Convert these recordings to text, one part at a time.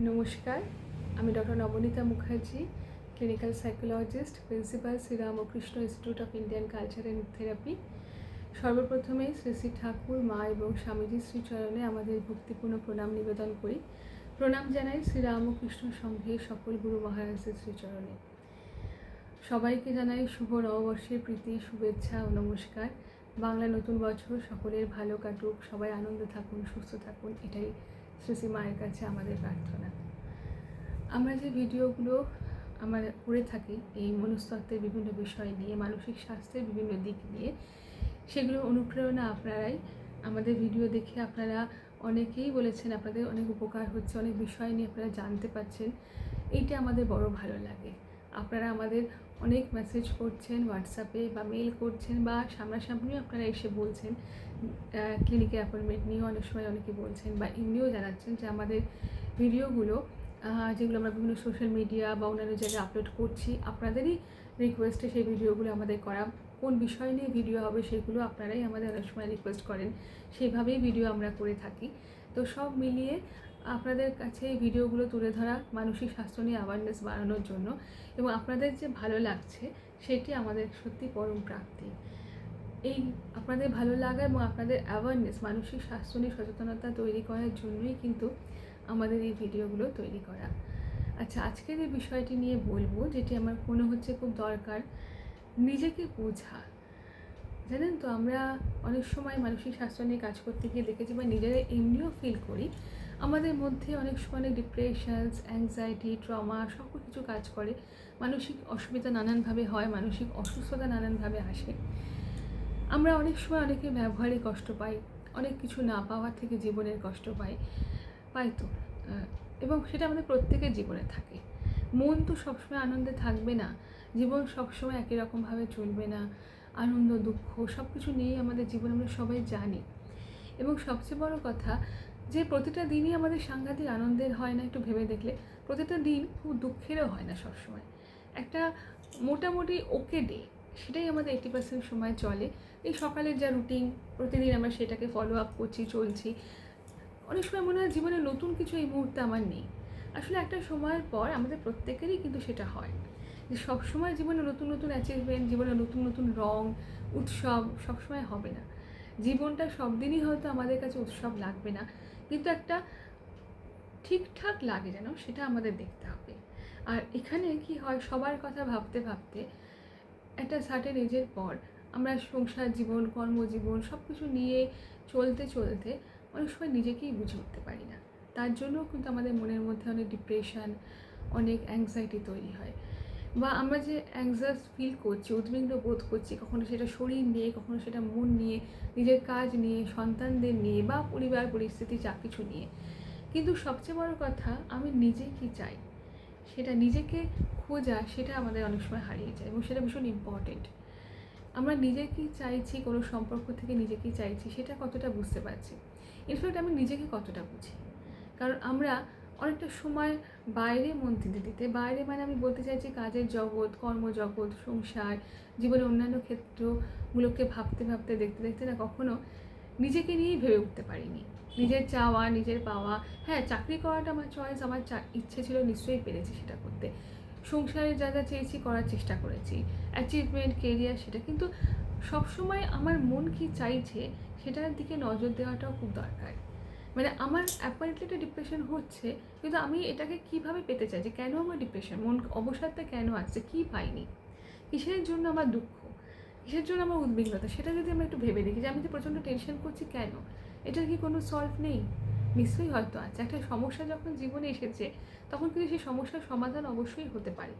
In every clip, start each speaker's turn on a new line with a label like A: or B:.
A: নমস্কার, আমি doctor Nabanita Mukherjee clinical psychologist principal Sri Ramakrishna institute of Indian culture and therapy সর্বপ্রথমে শ্রী শ্রী ঠাকুর, মা এবং স্বামীজি শ্রীচরণে আমাদের ভক্তিপূর্ণ প্রণাম নিবেদন করি। প্রণাম জানাই শ্রীরামকৃষ্ণ সংঘের সকল গুরু মহারাজদের শ্রীচরণে। সবাইকে জানাই শুভ নববর্ষের প্রীতি, শুভেচ্ছা ও নমস্কার। বাংলা নতুন বছর, সকলের ভালো কাটুক, সবাই আনন্দ থাকুন, সুস্থ থাকুন, এটাই শ্রী মায়ের কাছে আমাদের প্রার্থনা। আমরা যে ভিডিওগুলো আমরা করে থাকি, এই মনস্তত্ত্বের বিভিন্ন বিষয় নিয়ে, মানসিক স্বাস্থ্যের বিভিন্ন দিক নিয়ে, সেগুলো অনুপ্রেরণা আপনারাই আমাদের ভিডিও দেখে আপনারা অনেকেই বলেছেন, আপনাদের অনেক উপকার হচ্ছে, অনেক বিষয় নিয়ে আপনারা জানতে পারছেন। এইটা আমাদের বড় ভালো লাগে। আপনারা আমাদের অনেক মেসেজ করছেন হোয়াটসঅ্যাপে বা মেল করছেন বা সামনাসামনিও আপনারা এসে বলছেন ক্লিনিকে অ্যাপয়েন্টমেন্ট নিয়ে অনেক সময় অনেকে বলছেন বা এমনিও জানাচ্ছেন যে আমাদের ভিডিওগুলো যেগুলো আমরা বিভিন্ন সোশ্যাল মিডিয়া বা অন্যান্য জায়গায় আপলোড করছি, আপনাদেরই রিকোয়েস্টে সেই ভিডিওগুলো আমাদের করা, কোন বিষয় নিয়ে ভিডিও হবে সেগুলো আপনারাই আমাদের অনেক সময় রিকোয়েস্ট করেন সেইভাবেই ভিডিও আমরা করে থাকি। তো সব মিলিয়ে আপনাদের কাছে এই ভিডিওগুলো তুলে ধরা মানসিক স্বাস্থ্য নিয়ে অ্যাওয়ারনেস বাড়ানোর জন্য এবং আপনাদের যে ভালো লাগছে সেটি আমাদের সত্যি পরম প্রাপ্তি। এই আপনাদের ভালো লাগা এবং আপনাদের অ্যাওয়ারনেস মানসিক স্বাস্থ্য নিয়ে সচেতনতা তৈরি করার জন্যই কিন্তু আমাদের এই ভিডিওগুলো তৈরি করা। আচ্ছা আজকের এই বিষয়টি নিয়ে বলব যেটি আমার মনে হচ্ছে খুব দরকার, নিজেকে বোঝা। জানেন তো, আমরা অনেক সময় মানসিক স্বাস্থ্য নিয়ে কাজ করতে গিয়ে দেখেছি বা নিজেরা এমনিও ফিল করি আমাদের মধ্যে অনেক সময় অনেক ডিপ্রেশনস অ্যাংজাইটি ট্রমা সব কিছু কাজ করে। মানসিক অসুবিধা নানানভাবে হয়, মানসিক অসুস্থতা নানানভাবে আসে। আমরা অনেক সময় অনেকে ব্যবহারে কষ্ট পাই, অনেক কিছু না পাওয়ার থেকে জীবনের কষ্ট পাই পাই তো। এবং সেটা আমাদের প্রত্যেকের জীবনে থাকে। মন তো সবসময় আনন্দে থাকবে না, জীবন সবসময় একই রকমভাবে চলবে না, আনন্দ, দুঃখ সব কিছু নিয়েই আমাদের জীবন আমরা সবাই জানি। এবং সবচেয়ে বড় কথা যে প্রতিটা দিনই আমাদের সাংঘাতিক আনন্দের হয় না, একটু ভেবে দেখলে, প্রতিটা দিন খুব দুঃখেরও হয় না সবসময়। একটা মোটামুটি ওকে ডে সেটাই আমাদের এইটি পার্সেন্ট সময় চলে। এই সকালের যা রুটিন প্রতিদিন আমরা সেটাকে ফলো আপ করছি, চলছি। অনেক সময় মনে হয় জীবনে নতুন কিছু এই মুহূর্তে আমার নেই। আসলে একটা সময়ের পর আমাদের প্রত্যেকেরই কিন্তু সেটা হয়। যে সবসময় জীবনে নতুন নতুন অ্যাচিভমেন্ট জীবনে নতুন নতুন রং, উৎসব সবসময় হবে না। জীবনটা সব দিনই হয়তো আমাদের কাছে উৎসব লাগবে না। কিন্তু একটা ঠিকঠাক লাগে যেন, সেটা আমাদের দেখতে হবে। আর এখানে কি হয়, সবার কথা ভাবতে ভাবতে একটা সার্টেন এজের পর আমরা সংসার জীবন, কর্মজীবন সব কিছু নিয়ে চলতে চলতে অনেক সময় নিজেকেই বুঝে উঠতে পারি না। তার জন্য কিন্তু আমাদের মনের মধ্যে অনেক ডিপ্রেশন অনেক অ্যাংজাইটি তৈরি হয়। বা আমরা যে অ্যাংজাস ফিল করছি, উদ্বিগ্ন বোধ করছি, কখনো সেটা শরীর নিয়ে, কখনো সেটা মন নিয়ে, নিজের কাজ নিয়ে, সন্তানদের নিয়ে বা পরিবার, পরিস্থিতি, যা কিছু নিয়ে। কিন্তু সবচেয়ে বড় কথা, আমি নিজে কি চাই? সেটা নিজেকে খোঁজা, সেটা আমাদের অনেক সময় হারিয়ে যায় এবং সেটা ভীষণ ইম্পর্টেন্ট আমরা নিজে কি চাইছি, কোনো সম্পর্ক থেকে নিজে কি চাইছি, সেটা কতটা বুঝতে পারছি? ইনফ্যাক্ট আমি নিজেকে কতটা বুঝি? কারণ আমরা অনেকটা সময় বাইরে মন দিতে দিতে, বাইরে মানে আমি বলতে চাইছি কাজের জগৎ, কর্মজগৎ, সংসার, জীবনের অন্যান্য ক্ষেত্রগুলোকে ভাবতে ভাবতে, দেখতে দেখতে না কখনো নিজেকে নিয়েই ভেবে উঠতে পারিনি। নিজের চাওয়া, নিজের পাওয়া হ্যাঁ চাকরি করাটা আমার চয়েস আমার ইচ্ছে ছিল নিশ্চয়ই পেরেছি সেটা করতে। সংসারে যা যা চেয়েছি করার চেষ্টা করেছি। অ্যাচিভমেন্ট কেরিয়ার সেটা, কিন্তু সবসময় আমার মন কি চাইছে সেটার দিকে নজর দেওয়াটাও খুব দরকার। মানে আমার অ্যাপারেন্টলি ডিপ্রেশন হচ্ছে, কিন্তু আমি এটাকে কীভাবে পেতে চাই? যে কেন আমার ডিপ্রেশন মন অবসাদটা কেন আসছে? কী পাইনি? কিসের জন্য আমার দুঃখ? কিসের জন্য আমার উদ্বিগ্নতা? সেটা যদি আমরা একটু ভেবে দেখি যে আমি যে প্রচণ্ড টেনশন করছি কেন? এটার কি কোনো সলভ নেই? নিশ্চয়ই হয়তো আছে। একটা সমস্যা যখন জীবনে এসেছে, তখন কিন্তু সেই সমস্যার সমাধান অবশ্যই হতে পারে।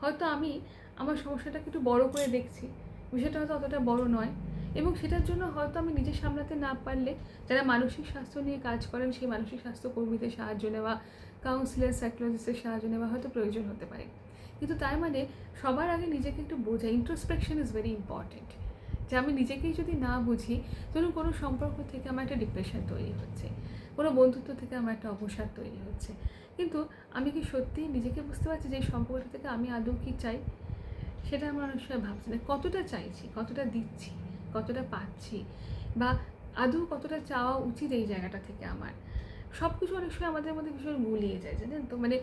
A: হয়তো আমি আমার সমস্যাটাকে একটু বড় করে দেখছি। বিষয়টা হয়তো অতটা বড় নয়। এবং সেটার জন্য হয়তো আমি নিজে সামলাতে না পারলে যারা মানসিক স্বাস্থ্য নিয়ে কাজ করেন, সেই মানসিক স্বাস্থ্য কর্মীদের সাহায্য নেওয়া কাউন্সিলার সাইকোলজিস্টের সাহায্য নেওয়া হয়তো প্রয়োজন হতে পারে। কিন্তু তার মানে সবার আগে নিজেকে একটু বোঝা ইন্ট্রোস্পেকশন ইজ ভেরি ইম্পর্টেন্ট যে আমি নিজেকেই যদি না বুঝি, ধরুন কোনো সম্পর্ক থেকে আমার একটা ডিপ্রেশন তৈরি হচ্ছে, কোনো বন্ধুত্ব থেকে আমার একটা অবসাদ তৈরি হচ্ছে। কিন্তু আমি কি সত্যিই নিজেকে বুঝতে পারছি যে এই সম্পর্কটা থেকে আমি আদৌ কী চাই? সেটা আমার অনেক সময় ভাবছি না। কতটা চাইছি, কতটা দিচ্ছি? কতটা পাচ্ছি বা আদৌ কতটা চাওয়া উচিত এই জায়গাটা থেকে আমার? সব কিছু অনেক সময় আমাদের মধ্যে ভীষণ গুলিয়ে যায়, জানেন তো? মানে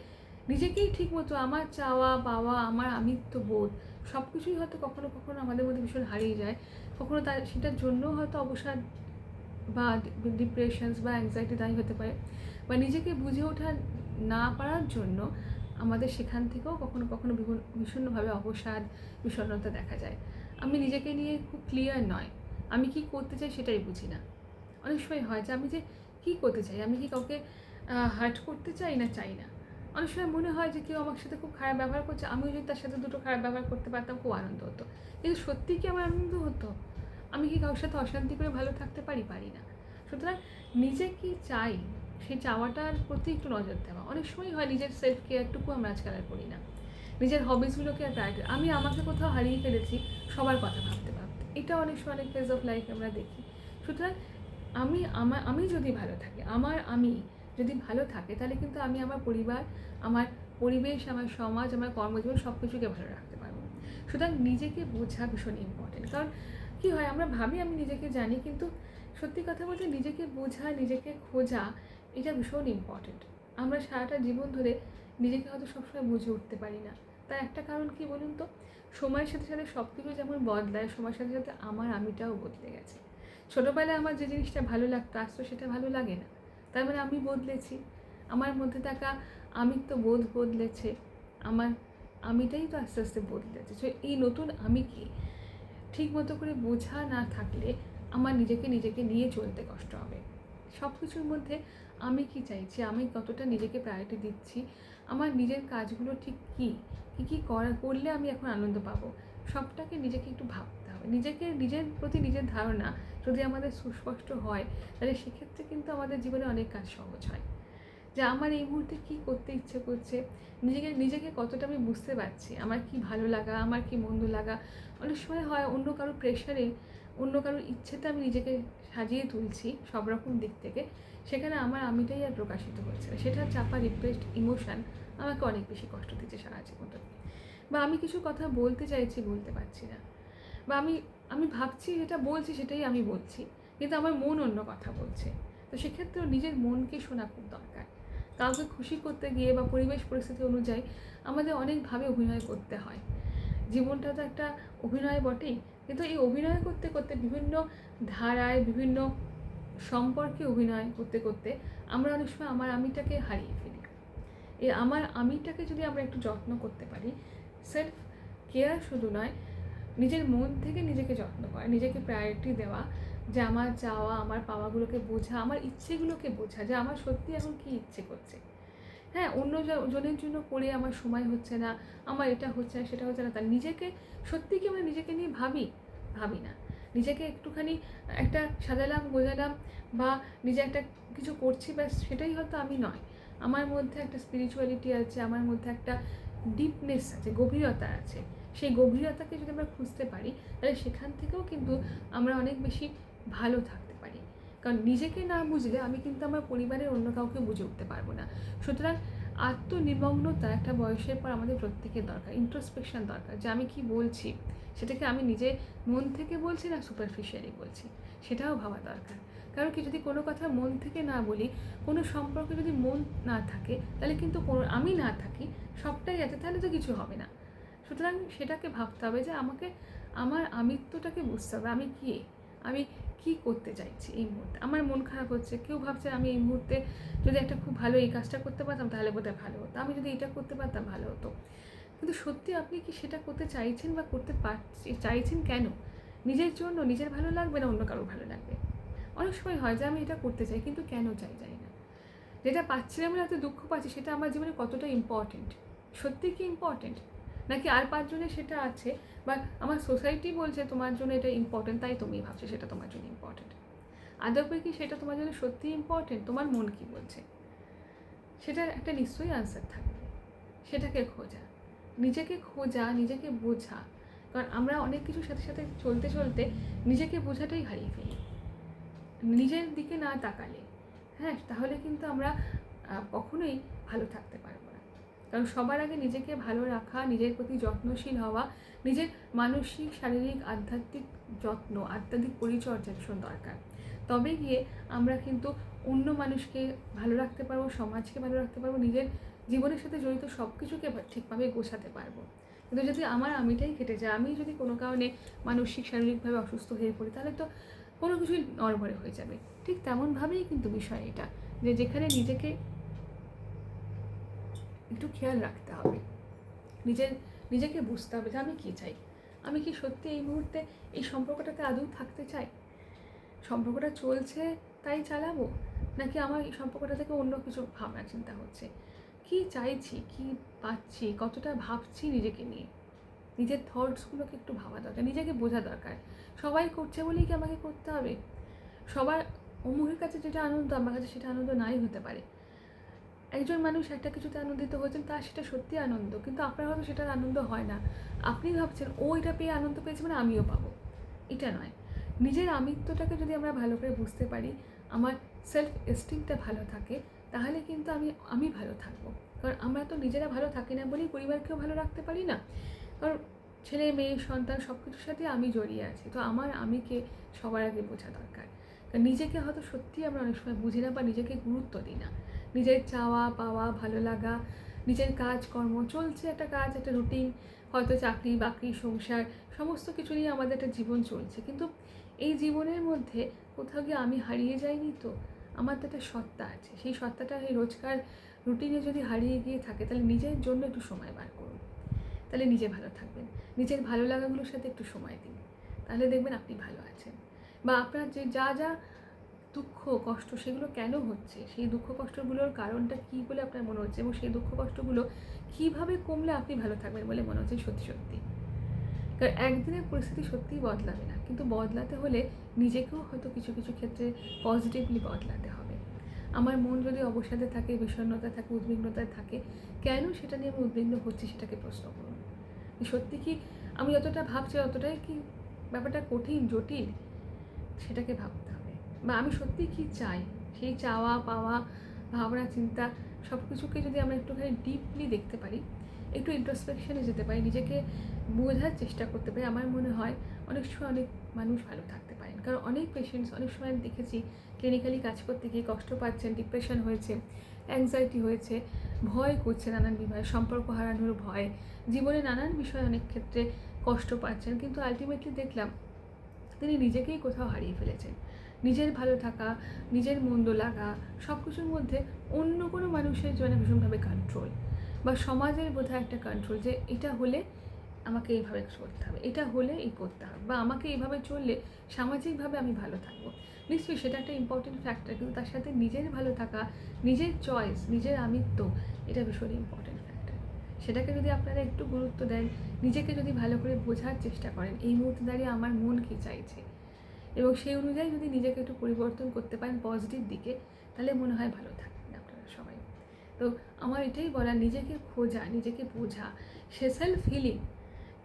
A: নিজেকেই ঠিক মতো আমার চাওয়া, পাওয়া, আমার আমিত্ব বোধ সব কিছুই হয়তো কখনো কখনো আমাদের মধ্যে ভীষণ হারিয়ে যায়। কখনো তার, সেটার জন্য হয়তো অবসাদ বা ডিপ্রেশনস বা অ্যাংজাইটি দায়ী হতে পারে। বা নিজেকে বুঝে ওঠা না পারার জন্য আমাদের সেখান থেকেও কখনো কখনো ভীষণভাবে অবসাদ, বিষণ্ণতা দেখা যায়। আমি নিজেকে নিয়ে খুব ক্লিয়ার নয়। আমি কি করতে চাই সেটাই বুঝি না। অনেক সময় হয় যে আমি যে কী করতে চাই? আমি কি কাউকে হার্ট করতে চাই না চাই না? অনেক সময় মনে হয় যে কেউ আমার সাথে খুব খারাপ ব্যবহার করছে, আমিও যদি তার সাথে দুটো খারাপ ব্যবহার করতে পারতাম, খুব আনন্দ হতো। কিন্তু সত্যিই কি আমার আনন্দ হতো? আমি কি কারোর সাথে অশান্তি করে ভালো থাকতে পারি পারি না? সুতরাং নিজে কি চাই? সেই চাওয়াটার প্রতি একটু নজর দেওয়া। অনেক সময় হয় নিজের সেলফ কেয়ারটুকু আমরা আজকাল আর করি না। নিজের হবিসগুলোকে আর আমি আমাকে কোথাও হারিয়ে ফেলেছি, সবার কথা ভাবতে ভাবতে। এটা অনেক সময় অনেক ফেজ অফ লাইফ আমরা দেখি। সুতরাং আমি আমার আমি যদি ভালো থাকি, আমার আমি যদি ভালো থাকে, তাহলে কিন্তু আমি আমার পরিবার, আমার পরিবেশ, আমার সমাজ, আমার কর্মজীবন সব কিছুকে ভালো রাখতে পারব। সুতরাং নিজেকে বোঝা ভীষণ ইম্পর্টেন্ট কারণ কী হয়, আমরা ভাবি, আমি নিজেকে জানি, কিন্তু সত্যি কথা বলতে নিজেকে বোঝা, নিজেকে খোঁজা, এটা ভীষণ ইম্পর্টেন্ট আমরা সারাটা জীবন ধরে নিজেকে হয়তো সবসময় বুঝে উঠতে পারি না। তার একটা কারণ কি বলুন তো? সময়ের সাথে সাথে সব কিছু যেমন বদলায়, সময়ের সাথে সাথে আমার আমিটাও বদলে গেছে। ছোটোবেলায় আমার যে জিনিসটা ভালো লাগতো, আজ তো সেটা ভালো লাগে না। তার মানে আমি বদলেছি। আমার মধ্যে থাকা আমি তো বোধ বদলেছে। আমার আমিটাই তো আস্তে আস্তে বদলেছে। সো এই নতুন আমি কি? ঠিক মতো করে বোঝা না থাকলে আমার নিজেকে নিজেকে নিয়ে চলতে কষ্ট হবে। সব কিছুর মধ্যে আমি কি চাইছি? আমি কতটা নিজেকে প্রায়োরিটি দিচ্ছি? আমার নিজের কাজগুলো ঠিক কী? কী কী করা, করলে আমি এখন আনন্দ পাবো? সবটাকে নিজেকে একটু ভাবতে হবে। নিজেকে, নিজের প্রতি নিজের ধারণা যদি আমাদের সুস্পষ্ট হয়, তাহলে সেক্ষেত্রে কিন্তু আমাদের জীবনে অনেক কাজ সহজ হয়। যে আমার এই মুহূর্তে কী করতে ইচ্ছে করছে? নিজেকে নিজেকে কতটা আমি বুঝতে পারছি? আমার কি ভালো লাগা? আমার কি মন্দ লাগা? অনেক সময় হয় অন্য কারোর প্রেশারে অন্য কারোর ইচ্ছেতে আমি নিজেকে সাজিয়ে তুলছি সব রকম দিক থেকে, সেখানে আমার আমিটাই আর প্রকাশিত হচ্ছে সেটা চাপা রিপ্রেসড ইমোশান আমাকে অনেক বেশি কষ্ট দিচ্ছে সারা জীবন বা আমি কিছু কথা বলতে চাইছি, বলতে পারছি না। বা আমি আমি ভাবছি যেটা বলছি সেটাই আমি বলছি, কিন্তু আমার মন অন্য কথা বলছে। তো সেক্ষেত্রেও নিজের মনকে শোনা খুব দরকার। কাউকে খুশি করতে গিয়ে বা পরিবেশ পরিস্থিতি অনুযায়ী আমাদের অনেকভাবে অভিনয় করতে হয়। জীবনটা তো একটা অভিনয় বটেই কিন্তু এই অভিনয় করতে করতে বিভিন্ন ধারায়, বিভিন্ন সম্পর্কে অভিনয় করতে করতে আমরা অনেক সময় আমার আমিটাকে হারিয়ে ফেলি। এই আমার আমিটাকে যদি আমরা একটু যত্ন করতে পারি, সেলফ কেয়ার শুধু নয়, নিজের মন থেকে নিজেকে যত্ন করা, নিজেকে প্রায়োরিটি দেওয়া, যে আমার চাওয়া আমার পাওয়াগুলোকে বোঝা, আমার ইচ্ছেগুলোকে বোঝা, যে আমার সত্যি এখন কী ইচ্ছে করছে। হ্যাঁ অন্য জনের জন্য করে আমার সময় হচ্ছে না, আমার এটা হচ্ছে না, সেটা হচ্ছে না। তার নিজেকে, সত্যি কি আমরা নিজেকে নিয়ে ভাবি? ভাবি না। নিজেকে একটুখানি একটা সাজালাম বোঝালাম বা নিজে একটা কিছু করছি, ব্যাস সেটাই হয়তো আমি নয়। আমার মধ্যে একটা স্পিরিচুয়ালিটি আছে, আমার মধ্যে একটা ডিপনেস আছে, গভীরতা আছে। সেই গভীরতাকে যদি আমরা খুঁজতে পারি, তাহলে সেখান থেকেও কিন্তু আমরা অনেক বেশি ভালো পারি কারণ নিজেকে না বুঝলে আমি কিন্তু আমার পরিবারের অন্য কাউকে বুঝে উঠতে পারব না। সুতরাং আত্মনিমগ্নতা একটা বয়সের পর আমাদের প্রত্যেকের দরকার ইন্ট্রোস্পেকশন দরকার যে আমি কি বলছি, সেটাকে আমি নিজে মন থেকে বলছি না সুপারফিশিয়ালি বলছি, সেটাও ভাবা দরকার। কারণ কি যদি কোনো কথা মন থেকে না বলি, কোনো সম্পর্কে যদি মন না থাকে, তাহলে কিন্তু কোনো, আমি না থাকি, সবটাই আছে, তাহলে তো কিছু হবে না। সুতরাং সেটাকে ভাবতে হবে যে আমাকে, আমার আমিত্বটাকে বুঝতে হবে, আমি কে? আমি কি করতে চাইছি এই মুহূর্তে? আমার মন খারাপ হচ্ছে, কেউ ভাবছে আমি এই মুহূর্তে যদি একটা খুব ভালো এই কাজটা করতে পারতাম তাহলে বোধহয় ভালো হতো। আমি যদি এটা করতে পারতাম ভালো হতো। কিন্তু সত্যি আপনি কি সেটা করতে চাইছেন বা করতে পারছি, চাইছেন কেন? নিজের জন্য নিজের ভালো লাগবে না অন্য কারও ভালো লাগবে? অনেক সময় হয় যে আমি এটা করতে চাই কিন্তু কেন চাই যাই না। যেটা পাচ্ছিলাম না, এত দুঃখ পাচ্ছি, সেটা আমার জীবনে কতটা ইম্পর্টেন্ট সত্যি কি ইম্পর্টেন্ট নাকি আর পাঁচজনের সেটা আছে? বা আমার সোসাইটি বলছে তোমার জন্য এটা ইম্পর্টেন্ট তাই তুমি ভাবছ সেটা তোমার জন্য ইম্পর্টেন্ট আদপে কি সেটা তোমার জন্য সত্যি ইম্পর্টেন্ট তোমার মন কি বলছে? সেটার একটা নিশ্চয়ই আনসার থাকবে। সেটাকে খোঁজা। নিজেকে খোঁজা, নিজেকে বোঝা। কারণ আমরা অনেক কিছুর সাথে সাথে চলতে চলতে নিজেকে বোঝাটাই হারিয়ে ফেলি। নিজের দিকে না তাকালে। হ্যাঁ তাহলে কিন্তু আমরা কখনোই ভালো থাকতে পারব না। কারণ সবার আগে নিজেকে ভালো রাখা, নিজের প্রতি যত্নশীল হওয়া, নিজের মানসিক, শারীরিক, আধ্যাত্মিক যত্ন, আধ্যাত্মিক পরিচর্যা ভীষণ দরকার। তবে গিয়ে আমরা কিন্তু অন্য মানুষকে ভালো রাখতে পারব, সমাজকে ভালো রাখতে পারব, নিজের জীবনের সাথে জড়িত সব কিছুকে ঠিকভাবে গোছাতে পারব। কিন্তু যদি আমার আমিটাই কেটে যায়, আমি যদি কোনো কারণে মানসিক, শারীরিকভাবে অসুস্থ হয়ে পড়ি, তাহলে তো কোনো কিছুই নড়বড়ে হয়ে যাবে। ঠিক তেমনভাবেই কিন্তু বিষয় এটা, যে যেখানে নিজেকে একটু খেয়াল রাখতে হবে। নিজের, নিজেকে বুঝতে হবে যে আমি কী চাই? আমি কি সত্যি এই মুহূর্তে এই সম্পর্কটাতে আদৌ থাকতে চাই? সম্পর্কটা চলছে, তাই চালাবো? নাকি আমার এই সম্পর্কটা থেকে অন্য কিছু ভাবনা চিন্তা হচ্ছে? কি চাইছি? কি পাচ্ছি? কতটা ভাবছি নিজেকে নিয়ে? নিজের থটসগুলোকে একটু ভাবা দরকার, নিজেকে বোঝা দরকার। সবাই করছে বলেই কি আমাকে করতে হবে? সবার অমুকের কাছে যেটা আনন্দ, আমার কাছে সেটা আনন্দ নাই হতে পারে। একজন মানুষ একটা কিছুতে আনন্দিত হয়েছেন, তার সেটা সত্যি আনন্দ। কিন্তু আপনার হয়তো সেটার আনন্দ হয় না। আপনি ভাবছেন, ও এটা পেয়ে আনন্দ পেয়েছে মানে আমিও পাবো। এটা নয়। নিজের আমিত্বটাকে যদি আমরা ভালো করে বুঝতে পারি, আমার সেলফ এস্টিমটা ভালো থাকে, তাহলে কিন্তু আমি আমি ভালো থাকব। কারণ আমরা তো নিজেরা ভালো থাকি না বলেই পরিবারকেও ভালো রাখতে পারি না। কারণ ছেলে, মেয়ে, সন্তান সব কিছুর সাথে আমি জড়িয়ে আছি, তো আমার আমিকে সবার আগে বোঝা দরকার। নিজেকে হয়তো সত্যি আমরা অনেক সময় বুঝি না বা নিজেকে গুরুত্ব দিই না। নিজের চাওয়া, পাওয়া, ভালো লাগা, নিজের কাজ কর্ম চলছে একটা কাজ, একটা রুটিন হয়তো চাকরি, বাকরি, সংসার, সমস্ত কিছু নিয়ে আমাদের একটা জীবন চলছে। কিন্তু এই জীবনের মধ্যে কোথাও গিয়ে আমি হারিয়ে যাইনি তো? আমার তো একটা সত্তা আছে। সেই সত্তাটা এই রোজকার রুটিনে যদি হারিয়ে গিয়ে থাকে, তাহলে নিজের জন্য একটু সময় বার করুন। তাহলে নিজে ভালো থাকবেন। নিজের ভালো লাগাগুলোর সাথে একটু সময় দিন। তাহলে দেখবেন আপনি ভালো আছেন। বা আপনার যে যা যা দুঃখ, কষ্ট, সেগুলো কেন হচ্ছে? সেই দুঃখ, কষ্টগুলোর কারণটা কী বলে আপনার মনে হচ্ছে? এবং সেই দুঃখ, কষ্টগুলো কীভাবে কমলে আপনি ভালো থাকবেন বলে মনে হচ্ছে সত্যি সত্যি? কারণ একদিনের পরিস্থিতি সত্যিই বদলাবে না। কিন্তু বদলাতে হলে নিজেকেও হয়তো কিছু কিছু ক্ষেত্রে পজিটিভলি বদলাতে হবে। আমার মন যদি অবসাদে থাকে, বিষণ্ণতা থাকে, উদ্বিগ্নতায় থাকে, কেন সেটা নিয়ে আমি উদ্বিগ্ন হচ্ছি সেটাকে প্রশ্ন করুন। সত্যি কি আমি যতটা ভাবছি, অতটাই কি ব্যাপারটা কঠিন, জটিল? সেটাকে হবে বা আমি সত্যি কি চাই? সেই চাওয়া, পাওয়া, ভাবনা, চিন্তা সব কিছুকে যদি আমরা একটুখানি ডিপলি দেখতে পারি, একটু ইন্ট্রোস্পেকশনে যেতে পারি, নিজেকে বোঝার চেষ্টা করতে পারি, আমার মনে হয় অনেক সময় অনেক মানুষ ভালো থাকতে পারেন। কারণ অনেক পেশেন্টস অনেক সময় আমি দেখেছি ক্লিনিক্যালি কাজ করতে গিয়ে কষ্ট পাচ্ছেন ডিপ্রেশন হয়েছে অ্যাংজাইটি হয়েছে, ভয় করছে নানান বিষয়ে, সম্পর্ক হারানোর ভয়, জীবনে নানান বিষয়ে অনেক ক্ষেত্রে কষ্ট পাচ্ছেন, কিন্তু আলটিমেটলি দেখলাম তিনি নিজেকেই কোথাও হারিয়ে ফেলেছেন। নিজের ভালো থাকা, নিজের মন্দ লাগা সব কিছুর মধ্যে অন্য কোনো মানুষের জন্য ভীষণভাবে কন্ট্রোল বা সমাজের বোধহয় একটা কন্ট্রোল যে এটা হলে আমাকে এইভাবে চলতে হবে, এটা হলে এই করতে হবে বা আমাকে এইভাবে চললে সামাজিকভাবে আমি ভালো থাকব। নিশ্চয়ই সেটা একটা ইম্পর্টেন্ট ফ্যাক্টর কিন্তু তার সাথে নিজের ভালো থাকা, নিজের চয়েস নিজের আমিত্ব, এটা ভীষণ ইম্পর্টেন্ট ফ্যাক্টর সেটাকে যদি আপনারা একটু গুরুত্ব দেন, নিজেকে যদি ভালো করে বোঝার চেষ্টা করেন, এই মুহূর্তে দাঁড়িয়ে আমার মন কী চাইছে? এবং সেই অনুযায়ী যদি নিজেকে একটু পরিবর্তন করতে পারেন পজিটিভ দিকে, তাহলে মনে হয় ভালো থাকবেন আপনারা সবাই। তো আমার এটাই বলা নিজেকে খোঁজা, নিজেকে বোঝা, সে সেলফ হিলিং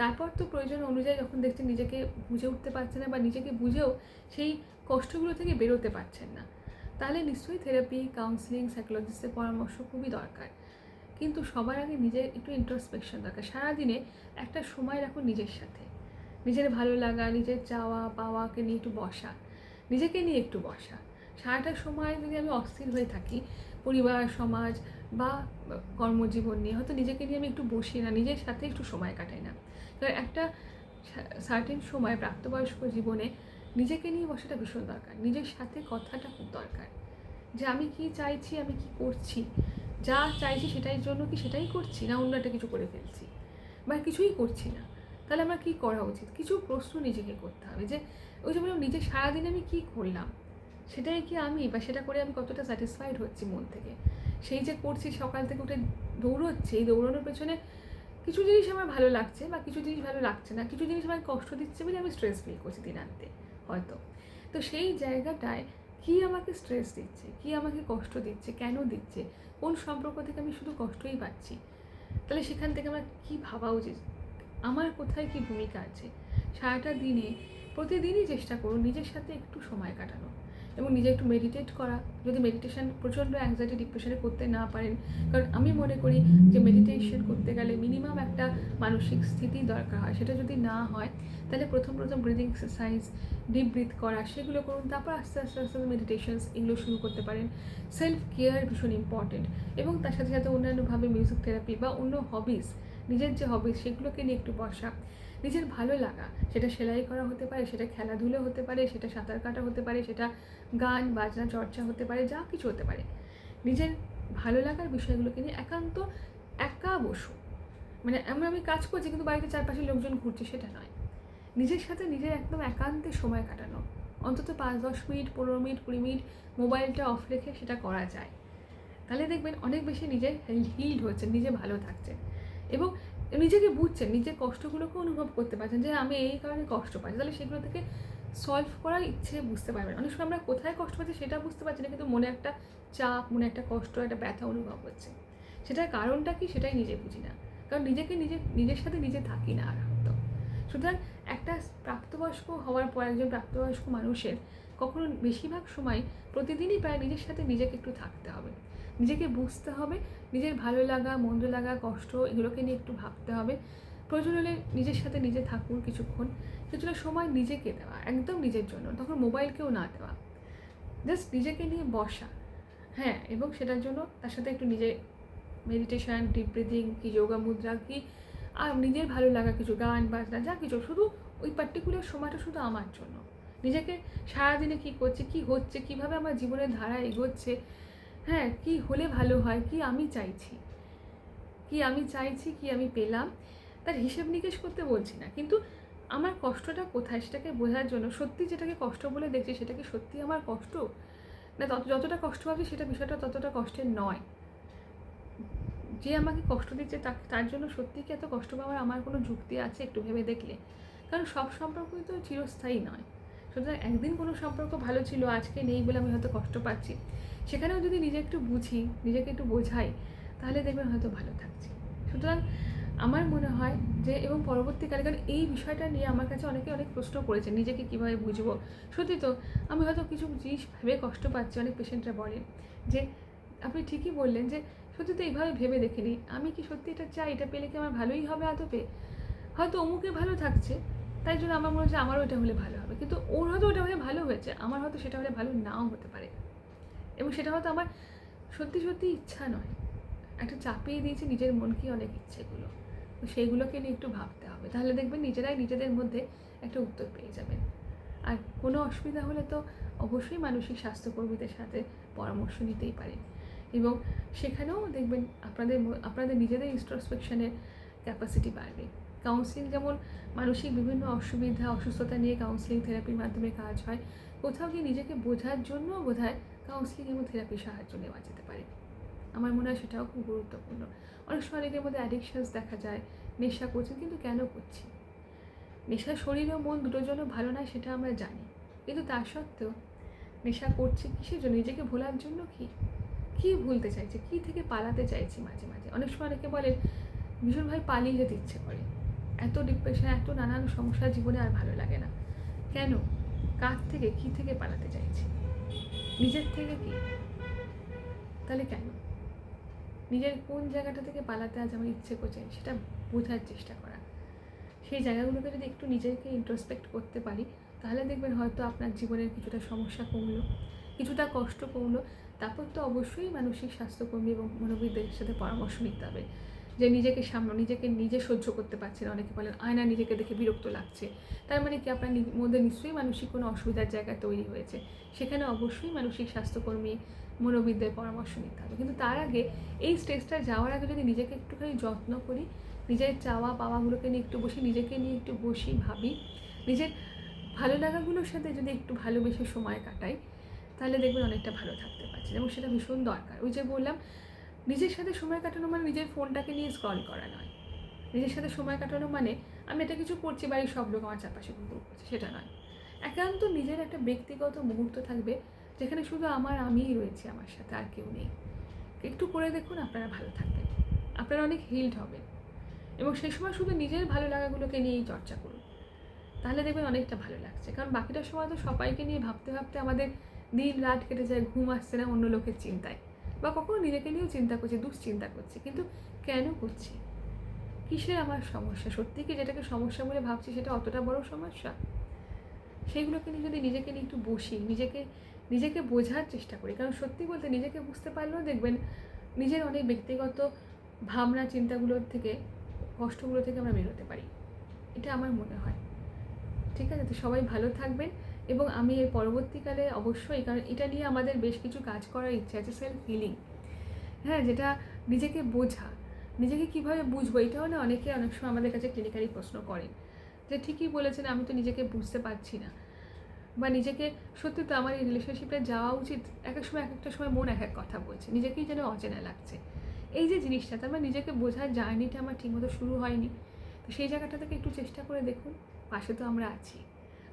A: তারপর তো প্রয়োজন অনুযায়ী যখন দেখছেন নিজেকে বুঝে উঠতে পারছেন না বা নিজেকে বুঝেও সেই কষ্টগুলো থেকে বেরোতে পারছেন না, তাহলে নিশ্চয়ই থেরাপি কাউন্সিলিং সাইকোলজিস্টের পরামর্শ খুবই দরকার। কিন্তু সবার আগে নিজের একটু ইন্ট্রোস্পেকশন দরকার। সারাদিনে একটা সময় রাখুন নিজের সাথে। নিজের ভালো লাগা, নিজের চাওয়া, পাওয়াকে নিয়ে একটু বসা, নিজেকে নিয়ে একটু বসা। সারাটা সময় যদি আমি অস্থির হয়ে থাকি, পরিবার, সমাজ বা কর্মজীবন নিয়ে, হয়তো নিজেকে নিয়ে আমি একটু বসি না, নিজের সাথে একটু সময় কাটাই না। কারণ একটা সার্টেন সময় প্রাপ্তবয়স্ক জীবনে নিজেকে নিয়ে বসাটা ভীষণ দরকার। নিজের সাথে কথাটা খুব দরকার। যে আমি কি চাইছি, আমি কি করছি? যা চাইছি সেটাই জন্য কি সেটাই করছি না অন্য একটা কিছু করে ফেলছি? বা কিছুই করছি না। তাহলে আমার কী করা উচিত? কিছু প্রশ্ন নিজেকে করতে হবে যে, ওই যে বললাম নিজে সারাদিন আমি কী করলাম? সেটাই কি আমি বা সেটা করে আমি কতটা স্যাটিসফাইড হচ্ছি মন থেকে? সেই যে করছি, সকাল থেকে উঠে দৌড়োচ্ছে, এই দৌড়ানোর পেছনে কিছু জিনিস আমার ভালো লাগছে বা কিছু জিনিস ভালো লাগছে না, কিছু জিনিস আমার কষ্ট দিচ্ছে বলে আমি স্ট্রেস ফিল করছি দিনান্তে হয়তো। তো সেই জায়গাটায় কি আমাকে স্ট্রেস দিচ্ছে? কি আমাকে কষ্ট দিচ্ছে? কেন দিচ্ছে? কোন সম্পর্ক থেকে আমি শুধু কষ্টই পাচ্ছি? তাহলে সেখান থেকে আমার কী ভাবা উচিত? আমার কোথায় কি ভূমিকা আছে? সারাটা দিনে, প্রতিদিনই চেষ্টা করুন নিজের সাথে একটু সময় কাটানো এবং নিজে একটু মেডিটেট করা। যদি মেডিটেশন প্রচণ্ড অ্যাংজাইটি ডিপ্রেশনে করতে না পারেন, কারণ আমি মনে করি যে মেডিটেশন করতে গেলে মিনিমাম একটা মানসিক স্থিতি দরকার হয়। সেটা যদি না হয়, তাহলে প্রথম প্রথম ব্রিদিং এক্সারসাইজ ডিপ ব্রিথ করা, সেগুলো করুন। তারপর আস্তে আস্তে আস্তে মেডিটেশনস এগুলো শুরু করতে পারেন। সেলফ কেয়ার ভীষণ ইম্পর্টেন্ট এবং তার সাথে সাথে অন্যান্যভাবে মিউজিক থেরাপি বা অন্য হবিস নিজের যে হবিস সেগুলোকে নিয়ে একটু বসা, নিজের ভালো লাগা, সেটা সেলাই করা হতে পারে, সেটা খেলাধুলো হতে পারে, সেটা সাঁতার কাটা হতে পারে, সেটা গান, বাজনা, চর্চা হতে পারে, যা কিছু হতে পারে। নিজের ভালো লাগার বিষয়গুলোকে নিয়ে একান্ত একা বসু। মানে এমন আমি কাজ করছি কিন্তু বাড়িতে চারপাশে লোকজন ঘুরছে সেটা নয়। নিজের সাথে নিজের একদম একান্তে সময় কাটানো। অন্তত পাঁচ, দশ মিনিট, পনেরো মিনিট, কুড়ি মিনিট মোবাইলটা অফ রেখে সেটা করা যায়। তাহলে দেখবেন অনেক বেশি নিজে হিল্ড হচ্ছে নিজে ভালো থাকছে। এবং নিজেকে বুঝছেন, নিজের কষ্টগুলোকে অনুভব করতে পারছেন যে আমি এই কারণে কষ্ট পাচ্ছি। তাহলে সেগুলো থেকে সলভ করার ইচ্ছে বুঝতে পারবেন। অনেক সময় আমরা কোথায় কষ্ট পাচ্ছি সেটা বুঝতে পারছি না, কিন্তু মনে একটা চাপ, মনে একটা কষ্ট, একটা ব্যথা অনুভব হচ্ছে। সেটার কারণটা কি সেটাই নিজে বুঝি না। কারণ নিজেকে নিজে, নিজের সাথে নিজে থাকি না আর হয়তো। সুতরাং একটা প্রাপ্তবয়স্ক হওয়ার পর একজন প্রাপ্তবয়স্ক মানুষের কখনো বেশিরভাগ সময় প্রতিদিনই প্রায় নিজের সাথে নিজেকে একটু থাকতে হবে। নিজেকে বুঝতে হবে, নিজের ভালো লাগা, মন্দ লাগা, কষ্ট, এগুলোকে নিয়ে একটু ভাবতে হবে। প্রয়োজন হলে নিজের সাথে নিজে থাকুন কিছুক্ষণ। কিছুটা সময় নিজেকে দেওয়া, একদম নিজের জন্য, তখন মোবাইলকেও না দেওয়া। জাস্ট নিজেকে নিয়ে বসা। হ্যাঁ এবং সেটার জন্য তার সাথে একটু নিজে মেডিটেশন ডিপ ব্রিদিং কি যোগা মুদ্রা কি আর নিজের ভালো লাগা কিছু, গান বাজনা, যা কিছু, শুধু ওই পার্টিকুলার সময়টা শুধু আমার জন্য। নিজেকে সারাদিনে কী করছে, কি হচ্ছে, কীভাবে আমার জীবনের ধারা এগোচ্ছে হ্যাঁ কি হলে ভালো হয়, কি আমি চাইছি? কি আমি চাইছি, কি আমি পেলাম? তার হিসেব নিকেশ করতে বলছি না। কিন্তু আমার কষ্টটা কোথায় সেটাকে বোঝার জন্য, সত্যি যেটাকে কষ্ট বলে দেখছি সেটা কি সত্যি আমার কষ্ট? না, তত, যতটা কষ্ট ভাবছি সেটা বিষয়টা ততটা কষ্টের নয়। যে আমাকে কষ্ট দিচ্ছে তার জন্য সত্যি কি এত কষ্ট পাওয়ার আমার কোনো যুক্তি আছে একটু ভেবে দেখলে? কারণ সব সম্পর্কই তো চিরস্থায়ী নয়। সুতরাং একদিন কোনো সম্পর্ক ভালো ছিল, আজকে নেই বলে আমি হয়তো কষ্ট পাচ্ছি। সেখানেও যদি নিজে একটু বুঝি, নিজেকে একটু বোঝাই, তাহলে দেখবেন হয়তো ভালো থাকছি। সুতরাং আমার মনে হয় যে, এবং পরবর্তীকালে, কারণ এই বিষয়টা নিয়ে আমার কাছে অনেকে অনেক প্রশ্ন করেছে নিজেকে কীভাবে বুঝব? সত্যি তো, আমি হয়তো কিছু জিনিস ভেবে কষ্ট পাচ্ছি, অনেক পেশেন্টরা বলেন যে, আপনি ঠিকই বললেন যে, সত্যি তো এইভাবে ভেবে দেখিনি। আমি কি সত্যি এটা চাই? এটা পেলে কি আমার ভালোই হবে আদপে? হয়তো অমুকে ভালো থাকছে তাই জন্য আমার মনে হচ্ছে আমারও এটা হলে ভালো হবে। কিন্তু ওর হয়তো ওটা হলে ভালো হয়েছে, আমার হয়তো সেটা হলে ভালো নাও হতে পারে। এবং সেটা হয়তো আমার সত্যি সত্যি ইচ্ছা নয়। একটা চাপিয়ে দিয়েছে নিজের মনকে অনেক ইচ্ছেগুলো। তো সেইগুলোকে নিয়ে একটু ভাবতে হবে। তাহলে দেখবেন নিজেরাই নিজেদের মধ্যে একটা উত্তর পেয়ে যাবেন। আর কোনো অসুবিধা হলে তো অবশ্যই মানসিক স্বাস্থ্যকর্মীদের সাথে পরামর্শ নিতেই পারেন। এবং সেখানেও দেখবেন আপনাদের আপনাদের নিজেদের ইন্ট্রোস্পেকশনের ক্যাপাসিটি বাড়বে। কাউন্সিলিং যেমন মানসিক বিভিন্ন অসুবিধা, অসুস্থতা নিয়ে কাউন্সিলিং থেরাপির মাধ্যমে কাজ হয়, কোথাও গিয়ে নিজেকে বোঝার জন্য বোধ হয় কাউন্সিলিং এবং থেরাপির সাহায্য নেওয়া যেতে পারে। আমার মনে হয় সেটাও খুব গুরুত্বপূর্ণ। অনেক সময় অনেকের মধ্যে অ্যাডিকশানস দেখা যায়, নেশা করছে কিন্তু কেন করছি? নেশা শরীর ও মন দুটোর জন্য ভালো নয় সেটা আমরা জানি। কিন্তু তা সত্ত্বেও নেশা করছি কিসের জন্য? নিজেকে ভোলার জন্য কি? কী ভুলতে চাইছে? কী থেকে পালাতে চাইছি মাঝে মাঝে? অনেক সময় অনেকে বলেন, ভীষণভাবে পালিয়ে যেতে ইচ্ছে করে। এত ডিপ্রেশন এত নানান সমস্যা জীবনে আর ভালো লাগে না। কেন? কার থেকে, কী থেকে পালাতে চাইছি? নিজের থেকে কি? তাহলে কেন? নিজের কোন জায়গাটা থেকে পালাতে আজ আমার ইচ্ছে করছে সেটা বোঝার চেষ্টা করা। সেই জায়গাগুলোকে যদি একটু নিজেকে ইন্ট্রোস্পেক্ট করতে পারি, তাহলে দেখবেন হয়তো আপনার জীবনের কিছুটা সমস্যা কমলো, কিছুটা কষ্ট কমলো, তারপর তো অবশ্যই মানসিক স্বাস্থ্যকর্মী এবং মনোবিদদের সাথে পরামর্শ নিতে হবে। যে নিজেকে সামনে নিজেকে নিজে সহ্য করতে পারছে না। অনেকে বলেন, আয়না নিজেকে দেখে বিরক্ত লাগছে। তার মানে কি? আপনার মধ্যে নিশ্চয়ই মানসিক কোনো অসুবিধার জায়গা তৈরি হয়েছে। সেখানে অবশ্যই মানসিক স্বাস্থ্যকর্মী, মনোবিদদের পরামর্শ নিতে হবে। কিন্তু তার আগে এই স্টেজটা যাওয়ার আগে যদি নিজেকে একটুখানি যত্ন করি, নিজের চাওয়া পাওয়াগুলোকে নিয়ে একটু বসি, নিজেকে নিয়ে একটু বসি, ভাবি, নিজের ভালো লাগাগুলোর সাথে যদি একটু ভালোবেসে সময় কাটাই, তাহলে দেখবেন অনেকটা ভালো থাকতে পারছেন এবং সেটা ভীষণ দরকার। ওই যে বললাম নিজের সাথে সময় কাটানো মানে নিজের ফোনটাকে নিয়ে স্ক্রল করা নয়। নিজের সাথে সময় কাটানো মানে আমি এটা কিছু করছি বাড়ির সব লোক আমার চারপাশে ঘুরঘুর করছে, সেটা নয়। একান্ত নিজের একটা ব্যক্তিগত মুহূর্ত থাকবে যেখানে শুধু আমার, আমিই রয়েছি আমার সাথে, আর কেউ নেই। একটু করে দেখুন আপনারা ভালো থাকবেন। আপনারা অনেক হিল্ড হবেন। এবং সেই সময় শুধু নিজের ভালো লাগাগুলোকে নিয়েই চর্চা করুন। তাহলে দেখবেন অনেকটা ভালো লাগছে। কারণ বাকিটা সময় তো সবাইকে নিয়ে ভাবতে ভাবতে আমাদের দিন রাত কেটে যায়, ঘুম আসছে না অন্য লোকের চিন্তায়। বা কখনো নিজেকে নিয়েও চিন্তা করছি, দুশ্চিন্তা করছি, কিন্তু কেন করছি? কিসের আমার সমস্যা? সত্যি কি যেটাকে সমস্যা বলে ভাবছি সেটা অতটা বড় সমস্যা? সেইগুলোকে নিয়ে যদি নিজেকে নিয়ে একটু বসি, নিজেকে নিজেকে বোঝার চেষ্টা করি। কারণ সত্যি বলতে নিজেকে বুঝতে পারলেও দেখবেন নিজের অনেক ব্যক্তিগত ভাবনা, চিন্তাগুলোর থেকে, কষ্টগুলো থেকে আমরা বেরোতে পারি। এটা আমার মনে হয়। ঠিক আছে? তো সবাই ভালো থাকবেন। এবং আমি এর পরবর্তীকালে অবশ্যই, কারণ এটা নিয়ে আমাদের বেশ কিছু কাজ করার ইচ্ছা আছে সেলফ হিলিং হ্যাঁ যেটা নিজেকে বোঝা, নিজেকে কীভাবে বুঝব, এটাও না অনেকে অনেক সময় আমাদের কাছে ক্লিনিক্যালি প্রশ্ন করেন যে, ঠিকই বলেছেন, আমি তো নিজেকে বুঝতে পারছি না। বা নিজেকে, সত্যি তো আমার এই রিলেশনশিপে যাওয়া উচিত? এক এক সময়, এক একটা সময় মন এক এক কথা বলছে, নিজেকেই যেন অচেনা লাগছে। এই যে জিনিসটা, তার মানে নিজেকে বোঝার জার্নিটা আমার ঠিকমতো শুরু হয়নি। তো সেই জায়গাটা থেকে একটু চেষ্টা করে দেখুন, পাশে তো আমরা আছি।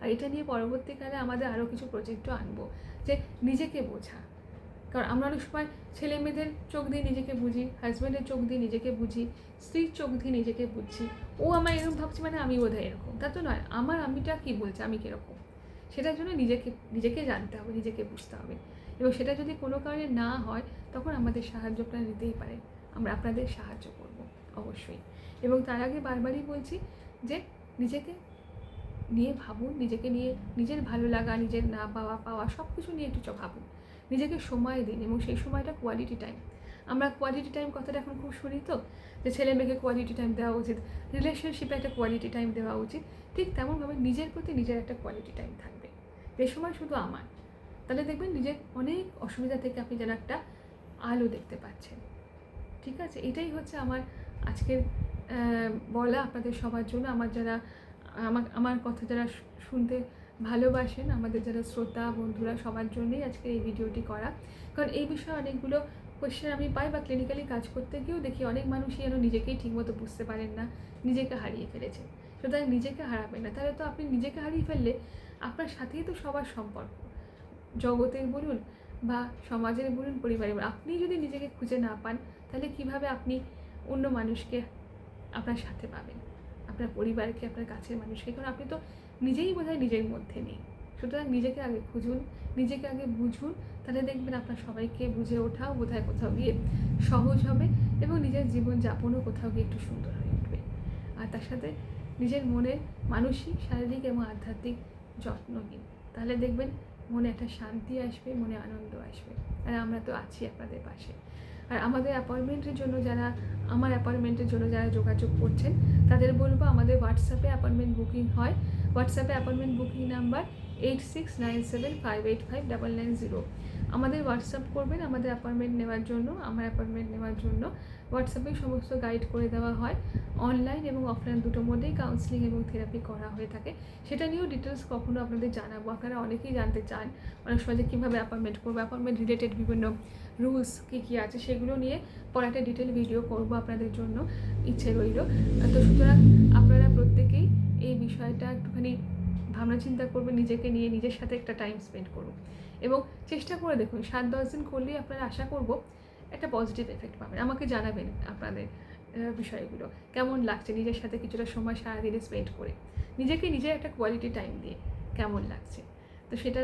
A: আর এটা নিয়ে পরবর্তীকালে আমাদের আরও কিছু প্রজেক্টও আনব, যে নিজেকে বোঝা। কারণ আমরা অনেক সময় ছেলে মেয়েদের চোখ দিয়ে নিজেকে বুঝি হাজব্যান্ডের চোখ দিয়ে নিজেকে বুঝি, স্ত্রীর চোখ দিয়ে নিজেকে বুঝছি, ও আমার এরকম ভাবছি মানে আমি বোধহয় এরকম। তা তো নয়, আমার আমিটা কী বলছে, আমি কীরকম? সেটার জন্য নিজেকে নিজেকে জানতে হবে, নিজেকে বুঝতে হবে। এবং সেটা যদি কোনো কারণে না হয়, তখন আমাদের সাহায্য আপনারা নিতেই পারেন আমরা আপনাদের সাহায্য করব, অবশ্যই। এবং তার আগে বারবারই বলছি যে নিজেকে নিয়ে ভাবুন, নিজেকে নিয়ে নিজের ভালো লাগা, নিজের না পাওয়া পাওয়া সব কিছু নিয়ে একটু ভাবুন। নিজেকে সময় দিন এবং সেই সময়টা কোয়ালিটি টাইম আমরা কোয়ালিটি টাইম কথাটা এখন খুব শুনি তো, যে ছেলে মেয়েকে কোয়ালিটি টাইম দেওয়া উচিত রিলেশনশিপে একটা কোয়ালিটি টাইম দেওয়া উচিত, ঠিক তেমনভাবে নিজের প্রতি নিজের একটা কোয়ালিটি টাইম থাকবে। যে সময় শুধু আমার। তাহলে দেখবেন নিজের অনেক অসুবিধা থেকে আপনি যেন একটা আলো দেখতে পাচ্ছেন। ঠিক আছে? এটাই হচ্ছে আমার আজকের বলা আপনাদের সবার জন্য। আমার যারা আমার আমার কথা যারা শুনতে ভালোবাসেন, আমাদের যারা শ্রোতা, বন্ধুরা, সবার জন্যই আজকে এই ভিডিওটি করা। কারণ এই বিষয়ে অনেকগুলো কোয়েশ্চেন আমি পাই বা ক্লিনিক্যালি কাজ করতে গিয়েও দেখি অনেক মানুষই যেন নিজেকেই ঠিকমতো বুঝতে পারেন না, নিজেকে হারিয়ে ফেলেছেন সুতরাং নিজেকে হারাবেন না। তাহলে তো আপনি নিজেকে হারিয়ে ফেললে আপনার সাথেই তো সবার সম্পর্ক। জগতের বলুন বা সমাজের বলুন, পরিবারের বলুন, আপনি যদি নিজেকে খুঁজে না পান, তাহলে কীভাবে আপনি অন্য মানুষকে আপনার সাথে পাবেন? আপনার পরিবারকে, আপনার কাছের মানুষকে, কারণ আপনি তো নিজেই বোধহয় নিজের মধ্যে নেই। সুতরাং নিজেকে আগে খুঁজুন, নিজেকে আগে বুঝুন, তাহলে দেখবেন আপনার সবাইকে বুঝে ওঠাও বোধহয় কোথাও গিয়ে সহজ হবে এবং নিজের জীবনযাপনও কোথাও গিয়ে একটু সুন্দর হয়ে উঠবে। আর তার সাথে নিজের মনের মানসিক, শারীরিক এবং আধ্যাত্মিক যত্ন নিন। তাহলে দেখবেন মনে একটা শান্তি আসবে, মনে আনন্দ আসবে। আর আমরা তো আছি আপনাদের পাশে। আর আমাদের অ্যাপয়েন্টমেন্টের জন্য যারা, আমার অ্যাপয়েন্টমেন্টের জন্য যারা যোগাযোগ করছেন, তাদের বলব আমাদের হোয়াটসঅ্যাপে অ্যাপয়েন্টমেন্ট বুকিং হয়। হোয়াটসঅ্যাপে appointment booking number eight six nine seven five eight five double nine zero আমাদের হোয়াটসঅ্যাপ করবেন, আমাদের অ্যাপয়েন্টমেন্ট নেওয়ার জন্য, আমার অ্যাপয়েন্টমেন্ট নেওয়ার জন্য। হোয়াটসঅ্যাপে সমস্ত গাইড করে দেওয়া হয়। অনলাইন এবং অফলাইন দুটোর মধ্যেই কাউন্সিলিং এবং থেরাপি করা হয়ে থাকে। সেটা নিয়েও ডিটেলস কখনো আপনাদের জানাব। আপনারা অনেকেই জানতে চান অনেক সময় যে কীভাবে অ্যাপয়েন্টমেন্ট করব অ্যাপয়েন্টমেন্ট রিলেটেড বিভিন্ন রুলস কী কী আছে সেগুলো নিয়ে পরে একটা ডিটেল ভিডিও করব আপনাদের জন্য। ইচ্ছে রইল। তো সুতরাং আপনারা প্রত্যেকেই এই বিষয়টা একটুখানি ভাবনা চিন্তা করবে, নিজেকে নিয়ে নিজের সাথে একটা টাইম স্পেন্ড করুন এবং চেষ্টা করে দেখুন, সাত দশ দিন করলেই আপনারা আশা করব একটা পজিটিভ এফেক্ট পাবেন। আমাকে জানাবেন আপনাদের বিষয়গুলো। কেমন লাগছে নিজের সাথে কিছুটা সময় সারাদিনে স্পেন্ড করে? নিজেকে নিজের একটা কোয়ালিটি টাইম দিয়ে কেমন লাগছে? তো সেটা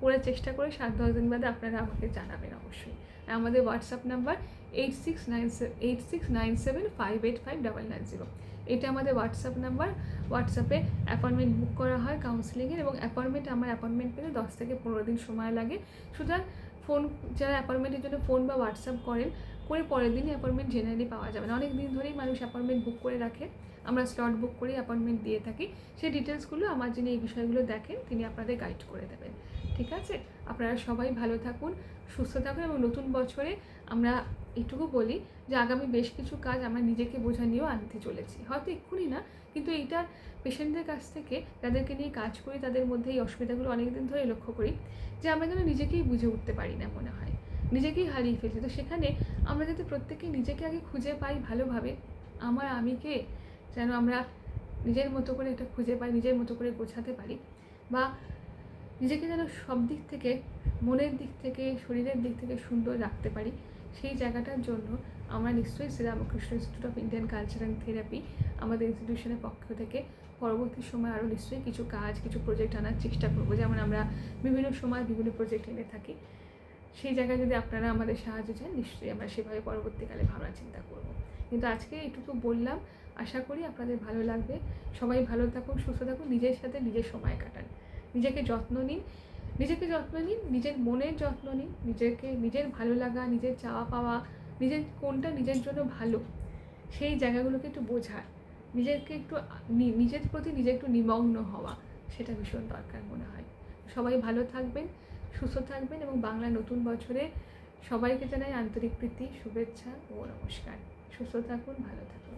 A: করে চেষ্টা করে সাত দশ দিন বাদে আপনারা আমাকে জানাবেন অবশ্যই। আমাদের WhatsApp number eight six nine eight six nine seven five eight five double nine zero এটা আমাদের হোয়াটসঅ্যাপ নাম্বার হোয়াটসঅ্যাপে অ্যাপয়েন্টমেন্ট বুক করা হয় কাউন্সিলিংয়ের এবং অ্যাপয়েন্টমেন্ট আমার অ্যাপয়েন্টমেন্ট পেতে দশ থেকে পনেরো দিন সময় লাগে। সুতরাং ফোন যারা অ্যাপয়েন্টমেন্টের জন্য ফোন বা হোয়াটসঅ্যাপ করেন, করে পরের দিনই অ্যাপয়েন্টমেন্ট জেনারেলি পাওয়া যাবে না। অনেক দিন ধরেই মানুষ অ্যাপয়েন্টমেন্ট বুক করে রাখে। আমরা স্লট বুক করে অ্যাপয়েন্টমেন্ট দিয়ে থাকি। সেই ডিটেলসগুলো আমার যিনি এই বিষয়গুলো দেখেন, তিনি আপনাদের গাইড করে দেবেন। ঠিক আছে? আপনারা সবাই ভালো থাকুন, সুস্থ থাকুন এবং নতুন বছরে আমরা এটুকু বলি যে আগামী বেশ কিছু কাজ আমার নিজেকে বোঝা নিয়েও আনতে চলেছি। হয়তো এক্ষুনি না, কিন্তু এইটার পেশেন্টদের কাছ থেকে যাদেরকে নিয়ে কাজ করি, তাদের মধ্যে এই অসুবিধাগুলো অনেকদিন ধরে লক্ষ্য করি যে আমরা যেন নিজেকেই বুঝে উঠতে পারি না মনে হয়, নিজেকেই হারিয়ে ফেলছি। তো সেখানে আমরা যাতে প্রত্যেকে নিজেকে আগে খুঁজে পাই ভালোভাবে, আমার আমিকে যেন আমরা নিজের মতো করে এটা খুঁজে পাই, নিজের মতো করে গোছাতে পারি বা নিজেকে যেন সব দিক থেকে, মনের দিক থেকে, শরীরের দিক থেকে সুন্দর রাখতে পারি। সেই জায়গাটার জন্য আমরা নিশ্চয়ই Sri Ramakrishna institute of Indian culture and therapy আমাদের ইনস্টিটিউশনের পক্ষ থেকে পরবর্তী সময় আরও নিশ্চয়ই কিছু কাজ, কিছু প্রজেক্ট আনার চেষ্টা করব। যেমন আমরা বিভিন্ন সময় বিভিন্ন প্রজেক্ট এনে থাকি। সেই জায়গায় যদি আপনারা আমাদের সাহায্য চান, নিশ্চয়ই আমরা সেভাবে পরবর্তীকালে ভাবনা চিন্তা করব। কিন্তু আজকে এটুকু বললাম। আশা করি আপনাদের ভালো লাগবে। সবাই ভালো থাকুন, সুস্থ থাকুন, নিজের সাথে নিজের সময় কাটান। নিজেকে যত্ন নিন। নিজেকে যত্ন নিন, নিজের মনের যত্ন নিন, নিজেকে, নিজের ভালো লাগা, নিজের চাওয়া পাওয়া, নিজের কোনটা নিজের জন্য ভালো, সেই জায়গাগুলোকে একটু বোঝার। নিজেকে একটু নিজের প্রতি নিজে একটু নিমগ্ন হওয়া, সেটা ভীষণ দরকার মনে হয়। সবাই ভালো থাকবেন, সুস্থ থাকবেন এবং বাংলা নতুন বছরে সবাইকে জানাই আন্তরিক প্রীতি, শুভেচ্ছা ও নমস্কার। সুস্থ থাকুন, ভালো থাকুন।